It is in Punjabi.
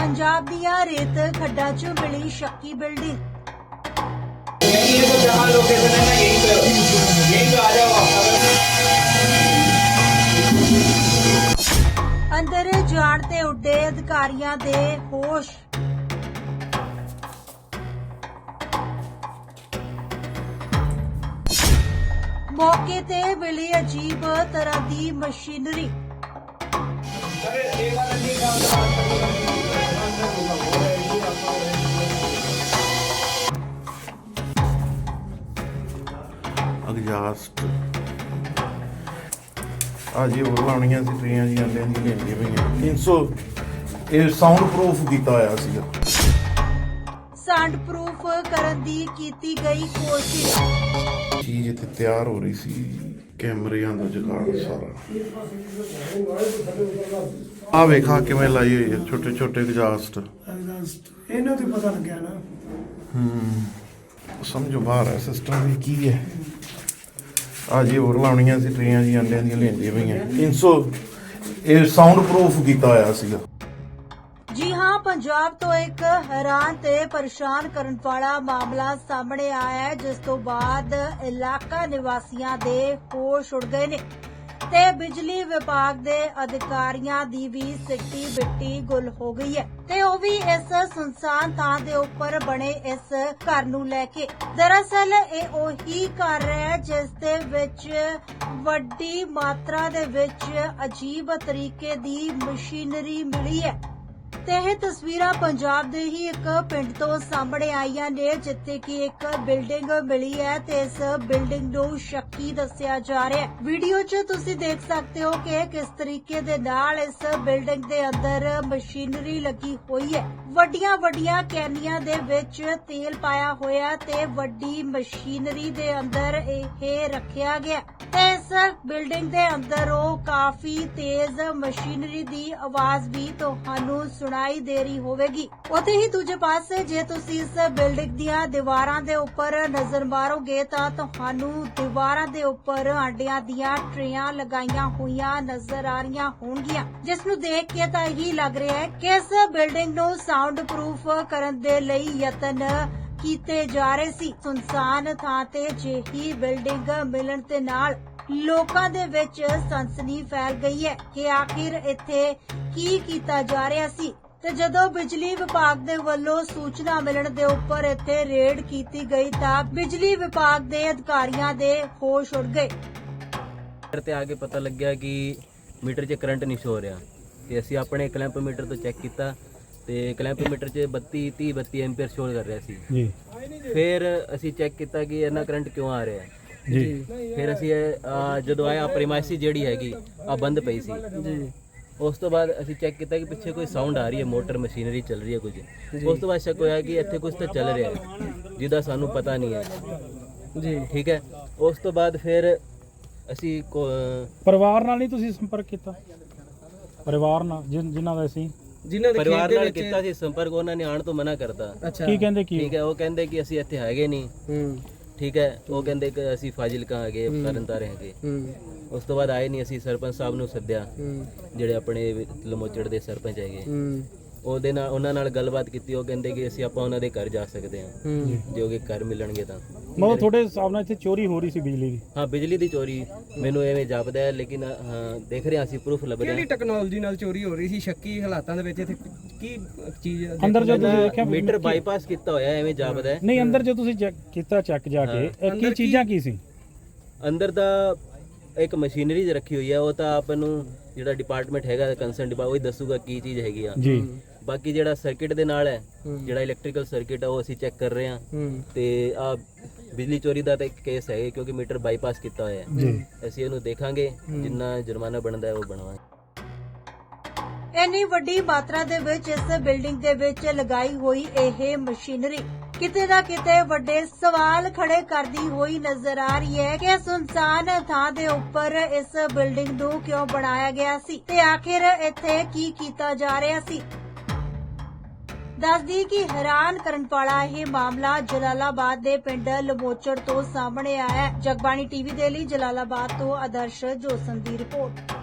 ਪੰਜਾਬ ਦੀਆਂ ਰੇਤ ਖੱਡਾਂ 'ਚ ਮਿਲੀ ਸ਼ੱਕੀ ਬਿਲਡਿੰਗ नहीं ये तो जहाँ लोकेशन है ना यहीं पे हो। यहीं पे आ जाओ आप ਅੰਦਰ ਜਾਣ ਤੇ ਉੱਡੇ ਅਧਿਕਾਰੀਆਂ ਦੇ ਹੋਸ਼ ਮੌਕੇ ਤੇ ਮਿਲੀ ਅਜੀਬ ਤਰ੍ਹਾਂ ਦੀ ਮਸ਼ੀਨਰੀ ਐਗਜ਼ਾਸਟ ਆ ਜੀ ਹੋਰ ਲਾਉਣੀਆਂ ਸੀ ਟਰੇਆਂ ਜੀ ਆਂਡਿਆਂ ਦੀਆਂ ਲੈਂਦੀਆਂ ਪਈਆਂ। 300 ਇਹ ਸਾਊਂਡ ਪ੍ਰੂਫ ਕੀਤਾ ਹੋਇਆ ਸੀਗਾ। ਸਾਊਂਡ ਪ੍ਰੂਫ ਕਰਨ ਦੀ ਕੀਤੀ ਗਈ ਕੋਸ਼ਿਸ਼। ਚੀਜ਼ ਇੱਥੇ ਤਿਆਰ ਹੋ ਰਹੀ ਸੀ। ਕੈਮਰਿਆਂ ਦਾ ਜੁਗਾੜ ਸਾਰਾ। ਆ ਵੇਖਾ ਕਿਵੇਂ ਲਾਈ ਹੋਈ ਹੈ ਛੋਟੇ ਛੋਟੇ ਐਗਜ਼ਾਸਟ ਇਹਨਾਂ ਤੋਂ ਹੀ ਪਤਾ ਲੱਗਿਆ ਨਾ। ਸਮਝੋ ਬਾਹਰ ਹੈ ਸਿਸਟਮ ਵੀ ਕੀ ਹੈ। ਆ ਜੀ ਹੋਰ ਲਾਉਣੀਆਂ ਸੀ ਟਰੇਆਂ ਜੀ ਆਂਡਿਆਂ ਦੀਆਂ ਲੈਂਦੀਆਂ ਪਈਆਂ। 300 ਇਹ ਸਾਊਂਡ ਪ੍ਰੂਫ ਕੀਤਾ ਹੋਇਆ ਸੀਗਾ। ਜੀ ਹਾਂ, ਪੰਜਾਬ ਤੋਂ ਇੱਕ ਹੈਰਾਨ ਤੇ ਪਰੇਸ਼ਾਨ ਕਰਨ ਵਾਲਾ ਮਾਮਲਾ ਸਾਹਮਣੇ ਆਇਆ ਹੈ, ਜਿਸ ਤੋਂ ਬਾਅਦ ਇਲਾਕਾ ਨਿਵਾਸੀਆਂ ਦੇ ਹੋਸ਼ ਉੱਡ ਗਏ ਨੇ ਤੇ ਬਿਜਲੀ ਵਿਭਾਗ ਦੇ ਅਧਿਕਾਰੀਆਂ ਦੀ ਵੀ ਸਿੱਟੀ ਬਿੱਟੀ ਗੁੱਲ ਹੋ ਗਈ ਹੈ ਤੇ ਉਹ ਵੀ ਇਸ ਸੁਨਸਾਨ ਥਾਂ ਦੇ ਉੱਪਰ ਬਣੇ ਇਸ ਘਰ ਨੂੰ ਲੈ ਕੇ। ਦਰਅਸਲ ਇਹ ਉਹੀ ਘਰ ਹੈ, ਜਿਸ ਦੇ ਵਿੱਚ ਵੱਡੀ ਮਾਤਰਾ ਦੇ ਵਿੱਚ ਅਜੀਬ ਤਰੀਕੇ ਦੀ ਮਸ਼ੀਨਰੀ ਮਿਲੀ ਹੈ। ਤੇ ਇਹ ਤਸਵੀਰਾਂ ਪੰਜਾਬ ਦੇ ਹੀ ਇੱਕ ਪਿੰਡ ਤੋਂ ਸਾਹਮਣੇ ਆਈਆਂ ਨੇ, ਜਿੱਥੇ ਕਿ ਇੱਕ ਬਿਲਡਿੰਗ ਮਿਲੀ ਹੈ ਤੇ ਇਸ ਬਿਲਡਿੰਗ ਨੂੰ ਸ਼ੱਕੀ ਦੱਸਿਆ ਜਾ ਰਿਹਾ ਹੈ। ਵੀਡੀਓ 'ਚ ਤੁਸੀਂ ਦੇਖ ਸਕਦੇ ਹੋ ਕਿ ਕਿਸ ਤਰੀਕੇ ਦੇ ਨਾਲ ਇਸ ਬਿਲਡਿੰਗ ਦੇ ਅੰਦਰ ਮਸ਼ੀਨਰੀ ਲੱਗੀ ਹੋਈ ਹੈ। ਵੱਡੀਆਂ ਵੱਡੀਆਂ ਕੈਨੀਆਂ ਦੇ ਵਿੱਚ ਤੇਲ ਪਾਇਆ ਹੋਇਆ ਤੇ ਵੱਡੀ ਮਸ਼ੀਨਰੀ ਦੇ ਅੰਦਰ ਇਹ ਰੱਖਿਆ ਗਿਆ। ਬਿਲਡਿੰਗ ਦੇ ਅੰਦਰ ਉਹ ਕਾਫੀ ਤੇਜ਼ ਮਸ਼ੀਨਰੀ ਦੀ ਆਵਾਜ਼ ਵੀ ਤੁਹਾਨੂੰ ਸੁਣਾਈ ਦੇ ਰਹੀ ਹੋਵੇਗੀ। ਉੱਥੇ ਹੀ ਦੂਜੇ ਪਾਸੇ ਜੇ ਤੁਸੀਂ ਇਸ ਬਿਲਡਿੰਗ ਦੀਆਂ ਦੀਵਾਰਾਂ ਦੇ ਉੱਪਰ ਨਜ਼ਰ ਮਾਰੋਗੇ ਤਾਂ ਤੁਹਾਨੂੰ ਦੀਵਾਰਾਂ ਦੇ ਉੱਪਰ ਆਂਡਿਆਂ ਦੀਆਂ ਟਰੇਆਂ ਲਗਾਈਆਂ ਹੋਈਆਂ ਨਜ਼ਰ ਆ ਰਹੀਆਂ ਹੋਣਗੀਆਂ। ਜਿਸ ਨੂੰ ਦੇਖ ਕੇ ਤਾਂ ਇਹੀ ਲੱਗ ਰਿਹਾ ਹੈ ਕਿ ਇਸ ਬਿਲਡਿੰਗ ਨੂੰ ਸਾਊਂਡ ਪ੍ਰੂਫ ਕਰਨ ਦੇ ਲਈ ਯਤਨ ਕੀਤੇ ਜਾ ਰਹੇ ਸੀ। ਸੁਨਸਾਨ ਥਾਂ ਤੇ ਜਿਹੀ ਬਿਲਡਿੰਗ ਮਿਲਣ ਦੇ ਨਾਲ ਲੋਕਾਂ ਦੇ ਵਿੱਚ ਸਨਸਨੀ ਫੈਲ ਗਈ ਹੈ ਕਿ ਆਖਿਰ ਇੱਥੇ ਕੀ ਕੀਤਾ ਜਾ ਰਿਹਾ ਸੀ? ਤੇ ਜਦੋਂ ਬਿਜਲੀ ਵਿਭਾਗ ਦੇ ਵੱਲੋਂ ਸੂਚਨਾ ਮਿਲਣ ਦੇ ਉੱਪਰ ਇੱਥੇ ਰੇਡ ਕੀਤੀ ਗਈ ਤਾਂ ਬਿਜਲੀ ਵਿਭਾਗ ਦੇ ਅਧਿਕਾਰੀਆਂ ਦੇ ਹੋਸ਼ ਉੱਡ ਗਏ। ਮੀਟਰ ਤੇ ਆ ਕੇ ਪਤਾ ਲੱਗਿਆ ਕਿ ਮੀਟਰ 'ਚ ਕਰੰਟ ਨਹੀਂ ਸ਼ੋ ਰਿਹਾ ਤੇ ਅਸੀਂ ਆਪਣੇ ਕਲੈਂਪ ਮੀਟਰ ਤੋਂ ਚੈੱਕ ਕੀਤਾ ਤੇ ਕਲੈਂਪ ਮੀਟਰ 'ਚ 32 30 32 ਐਂਪੀਅਰ ਸ਼ੋ ਕਰ ਰਿਹਾ ਸੀ। ਜੀ। ਫਿਰ ਅਸੀਂ ਚੈੱਕ ਕੀਤਾ ਕਿ ਇੰਨਾ ਕਰੰਟ ਕਿਉਂ ਆ ਰਿਹਾ? ਹੈ ਜੀ। ਫਿਰ ਅਸੀਂ ਇਹ, ਆ, ਜਦੋਂ ਆਇਆ ਪ੍ਰੀਮਾਈਸੀ ਜਿਹੜੀ ਹੈਗੀ ਆ ਬੰਦ ਪਈ ਸੀ। ਜੀ। ਉਸ ਤੋਂ ਬਾਅਦ ਅਸੀਂ ਚੈੱਕ ਕੀਤਾ ਕਿ ਪਿੱਛੇ ਕੋਈ ਸਾਊਂਡ ਆ ਰਹੀ ਹੈ ਮੋਟਰ ਮਸ਼ੀਨਰੀ ਚੱਲ ਰਹੀ ਹੈ ਕੁਝ। ਉਸ ਤੋਂ ਬਾਅਦ ਸ਼ੱਕ ਹੋਇਆ ਕਿ ਇੱਥੇ ਕੁਝ ਤਾਂ ਚੱਲ ਰਿਹਾ ਹੈ ਜਿਹਦਾ ਸਾਨੂੰ ਪਤਾ ਨਹੀਂ ਹੈ। ਜੀ। ਠੀਕ ਹੈ? ਉਸ ਤੋਂ ਬਾਅਦ ਫਿਰ ਅਸੀਂ ਕੋ- ਪਰਿਵਾਰ ਨਾਲ ਨਹੀਂ ਤੁਸੀਂ ਸੰਪਰਕ ਕੀਤਾ? ਪਰਿਵਾਰ ਨਾਲ ਜਿਨ- ਜਿਨ੍ਹਾਂ ਦਾ ਅਸੀਂ ਪਰਿਵਾਰ ਨਾਲ ਕੀਤਾ ਸੀ ਸੰਪਰਕ ਉਹਨਾਂ ਨੇ ਆਉਣ ਤੋਂ ਮਨਾ ਕਰਤਾ। ਕੀ ਕਹਿੰਦੇ ਕੀ ਠੀਕ ਹੈ? ਉਹ ਕਹਿੰਦੇ ਕਿ ਅਸੀਂ ਇੱਥੇ ਹੈਗੇ ਨਹੀਂ। ਠੀਕ ਹੈ ਉਹ ਕਹਿੰਦੇ ਕਿ ਅਸੀਂ ਫਾਜ਼ਿਲਕਾ ਹੈਗੇ ਤਰਨਤਾਰੇ ਹੈਗੇ। ਉਸ ਤੋਂ ਬਾਅਦ ਆਏ ਨਹੀਂ ਅਸੀਂ ਸਰਪੰਚ ਸਾਹਿਬ ਨੂੰ ਸੱਦਿਆ। ਜਿਹੜੇ ਆਪਣੇ ਲਮੋਚੜ ਦੇ ਸਰਪੰਚ ਹੈਗੇ। ਉਹਦੇ ਨਾਲ ਉਹਨਾਂ ਨਾਲ ਗੱਲਬਾਤ ਕੀਤੀ ਉਹ ਕਹਿੰਦੇ ਕਿ ਅਸੀਂ ਆਪਾਂ ਉਹਨਾਂ ਦੇ ਘਰ ਜਾ ਸਕਦੇ ਹਾਂ। ਜੋ ਕਿ ਘਰ ਮਿਲਣਗੇ ਤਾਂ। ਮਤਲਬ ਤੁਹਾਡੇ ਹਿਸਾਬ ਨਾਲ ਇੱਥੇ ਚੋਰੀ ਹੋ ਰਹੀ ਸੀ ਬਿਜਲੀ ਦੀ? ਹਾਂ ਬਿਜਲੀ ਦੀ ਚੋਰੀ ਮੈਨੂੰ ਐਵੇਂ ਜਾਪਦਾ ਹੈ ਲੇਕਿਨ ਹਾਂ ਦੇਖ ਰਹੇ ਹਾਂ ਅਸੀਂ ਪ੍ਰੂਫ ਲੱਭ ਰਹੇ। ਕਿਹੜੀ ਹਾਂ ਟੈਕਨੋਲੋਜੀ ਨਾਲ ਚੋਰੀ ਹੋ ਰਹੀ ਸੀ? ਸ਼ੱਕੀ ਹਾਲਾਤਾਂ ਦੇ ਵਿੱਚ ਇੱਥੇ ਕੀ ਚੀਜ਼ ਅੰਦਰ ਜੋ ਤੁਸੀਂ ਦੇਖਿਆ ਮੀਟਰ ਬਾਈਪਾਸ ਕੀਤਾ ਹੋਇਆ ਐਵੇਂ ਜਾਪਦਾ ਹੈ। ਨਹੀਂ ਅੰਦਰ ਜੋ ਤੁਸੀਂ ਚੈੱਕ ਕੀਤਾ ਚੈੱਕ ਜਾ ਕੇ ਇਹ ਕੀ ਚੀਜ਼ਾਂ ਕੀ ਸੀ? ਅੰਦਰ ਦਾ ਇੱਕ ਮਸ਼ੀਨਰੀ ਜਿਹੀ ਰੱਖੀ ਹੋਈ ਹੈ ਉਹ ਤਾਂ ਆਪ ਨੂੰ ਜਿਹੜਾ ਡਿਪਾਰਟਮੈਂਟ ਹੈਗਾ ਕੰਸਰਨ ਡਿਪਾਰਟ ਉਹ ਦੱਸੂਗਾ ਕੀ ਚੀਜ਼ ਹੈਗੀ ਆ। ਜੀ। ਬਾਕੀ ਜਿਹੜਾ ਸਰਕਟ ਦੇ ਨਾਲ ਹੈ ਜਿਹੜਾ ਇਲੈਕਟ੍ਰੀਕਲ ਸਰਕਟ ਹੈ ਉਹ ਅਸੀਂ ਚੈੱਕ ਕਰ ਰਹੇ ਹਾਂ। ਤੇ ਆ ਬਿਜਲੀ ਚੋਰੀ ਦਾ ਤਾਂ ਇੱਕ ਕੇਸ ਹੈ ਕਿਉਂਕਿ ਮੀਟਰ ਬਾਈਪਾਸ ਕੀਤਾ ਹੋਇਆ ਹੈ। ਜੀ। ਅਸੀਂ ਇਹਨੂੰ ਦੇਖਾਂਗੇ ਜਿੰਨਾ ਜੁਰਮਾਨਾ ਬਣਦਾ ਹੈ ਉਹ ਬਣਵਾਂਗੇ। ਇੰਨੀ ਵੱਡੀ ਮਾਤਰਾ ਦੇ ਵਿੱਚ ਇਸ ਬਿਲਡਿੰਗ ਦੇ ਵਿੱਚ ਲਗਾਈ ਹੋਈ ਇਹ ਮਸ਼ੀਨਰੀ ਕਿਤੇ ਨਾ ਕਿਤੇ ਵੱਡੇ ਸਵਾਲ ਖੜੇ ਕਰਦੀ ਹੋਈ ਨਜ਼ਰ ਆ ਰਹੀ ਹੈ ਕਿ ਸੁਨਸਾਨ ਥਾਂ ਦੇ ਉੱਪਰ ਇਸ ਬਿਲਡਿੰਗ ਨੂੰ ਕਿਉਂ ਬਣਾਇਆ ਗਿਆ ਸੀ ਤੇ ਆਖਿਰ ਇੱਥੇ ਕੀ ਕੀਤਾ ਜਾ ਰਿਹਾ ਸੀ? ਦੱਸਦੀ ਕਿ ਹੈਰਾਨ ਕਰਨ ਵਾਲਾ ਇਹ ਮਾਮਲਾ ਜਲਾਲਾਬਾਦ ਦੇ ਪਿੰਡ ਲਮੋਚੜ ਤੋਂ ਸਾਹਮਣੇ ਆਇਆ ਹੈ। ਜਗਬਾਣੀ ਟੀਵੀ ਦੇ ਲਈ ਜਲਾਲਾਬਾਦ ਤੋਂ ਆਦਰਸ਼ ਜੋਸਨ ਦੀ ਰਿਪੋਰਟ।